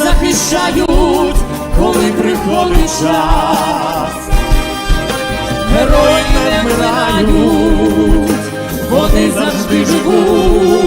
захищають, коли приходить час. Герої не вмирають, вони завжди живуть.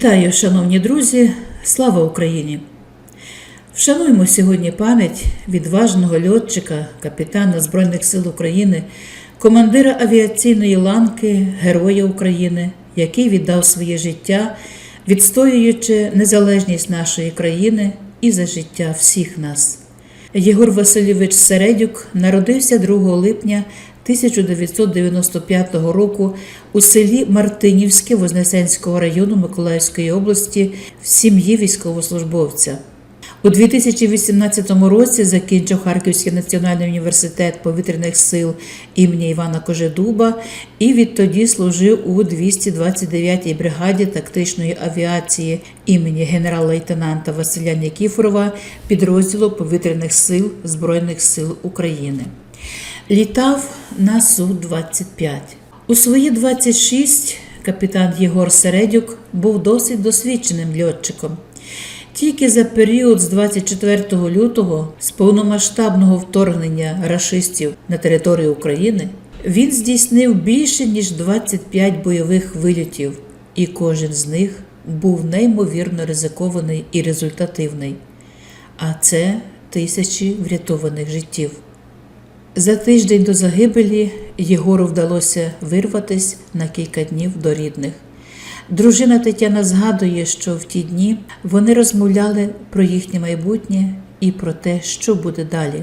Вітаю, шановні друзі! Слава Україні! Вшануємо сьогодні пам'ять відважного льотчика, капітана Збройних сил України, командира авіаційної ланки, Героя України, який віддав своє життя, відстоюючи незалежність нашої країни і за життя всіх нас. Єгор Васильович Середюк народився 2 липня 1995 року у селі Мартинівське Вознесенського району Миколаївської області в сім'ї військовослужбовця. У 2018 році закінчив Харківський національний університет повітряних сил імені Івана Кожедуба і відтоді служив у 229-й бригаді тактичної авіації імені генерал-лейтенанта Василя Нікіфорова підрозділу повітряних сил Збройних сил України. Літав на Су-25. У свої 26 капітан Єгор Середюк був досить досвідченим льотчиком. Тільки за період з 24 лютого з повномасштабного вторгнення рашистів на територію України він здійснив більше ніж 25 бойових вильотів, і кожен з них був неймовірно ризикований і результативний. А це тисячі врятованих життів. За тиждень до загибелі Єгору вдалося вирватися на кілька днів до рідних. Дружина Тетяна згадує, що в ті дні вони розмовляли про їхнє майбутнє і про те, що буде далі.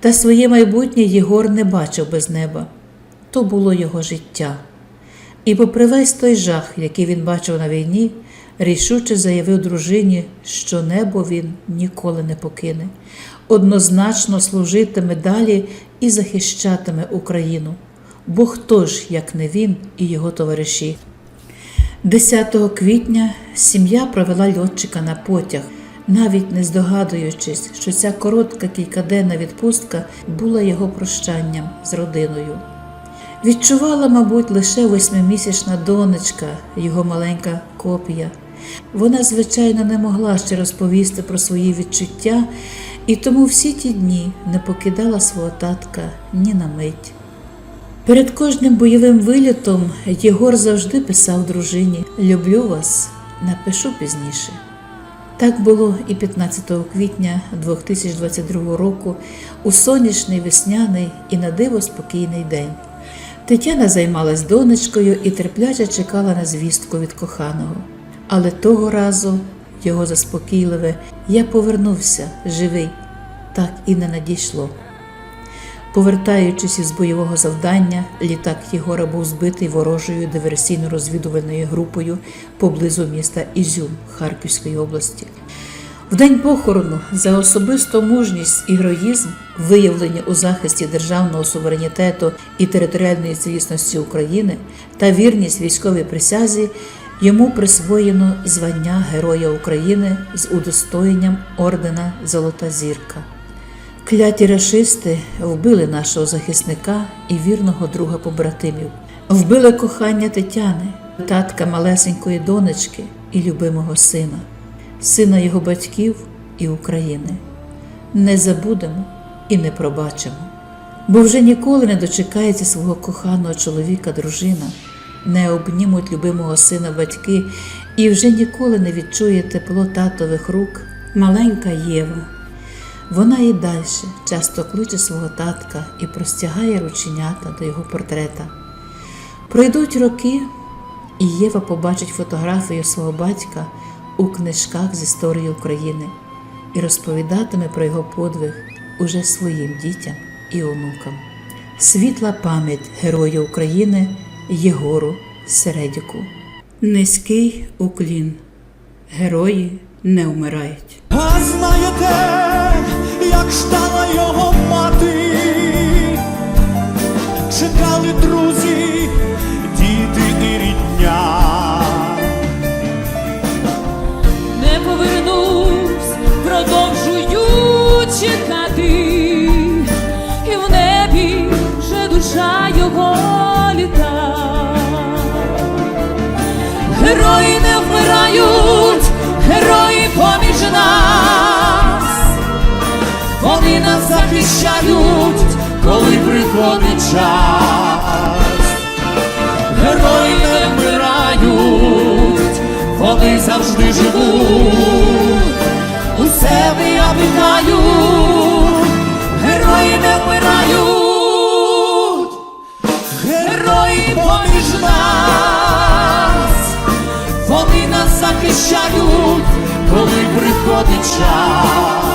Та своє майбутнє Єгор не бачив без неба то було його життя. І, попри весь той жах, який він бачив на війні, рішуче заявив дружині, що небо він ніколи не покине, однозначно служитиме далі і захищатиме Україну. Бо хто ж, як не він і його товариші? 10 квітня сім'я провела льотчика на потяг, навіть не здогадуючись, що ця коротка кількаденна відпустка була його прощанням з родиною. Відчувала, мабуть, лише восьмимісячна донечка, його маленька копія. Вона, звичайно, не могла ще розповісти про свої відчуття, і тому всі ті дні не покидала свого татка ні на мить. Перед кожним бойовим вилітом Єгор завжди писав дружині Люблю вас, напишу пізніше. Так було і 15 квітня 2022 року у сонячний весняний і на диво спокійний день. Тетяна займалась донечкою і терпляче чекала на звістку від коханого. Але того разу його заспокійливе Я повернувся живий, так і не надійшло. Повертаючись із бойового завдання, літак Єгора був збитий ворожою диверсійно-розвідувальною групою поблизу міста Ізюм Харківської області. В день похорону за особисту мужність і героїзм, виявлені у захисті державного суверенітету і територіальної цілісності України та вірність військовій присязі, йому присвоєно звання Героя України з удостоєнням ордена Золота Зірка. Кляті рашисти вбили нашого захисника і вірного друга побратимів, вбили кохання Тетяни, татка малесенької донечки і любимого сина, сина його батьків і України. Не забудемо і не пробачимо, бо вже ніколи не дочекається свого коханого чоловіка, дружина, не обнімуть любимого сина батьки і вже ніколи не відчує тепло татових рук маленька Єва. Вона і далі часто кличе свого татка і простягає рученята до його портрета. Пройдуть роки, і Єва побачить фотографію свого батька у книжках з історії України і розповідатиме про його подвиг уже своїм дітям і онукам. Світла пам'ять Героя України Єгору Середіку. Низький уклін. Герої не вмирають. А знаєте, як ждала захищають, коли приходить час. Герої не вмирають, вони завжди живуть, у себе я вітаю, герої не вмирають, герої поміж вони нас захищають, коли приходить час.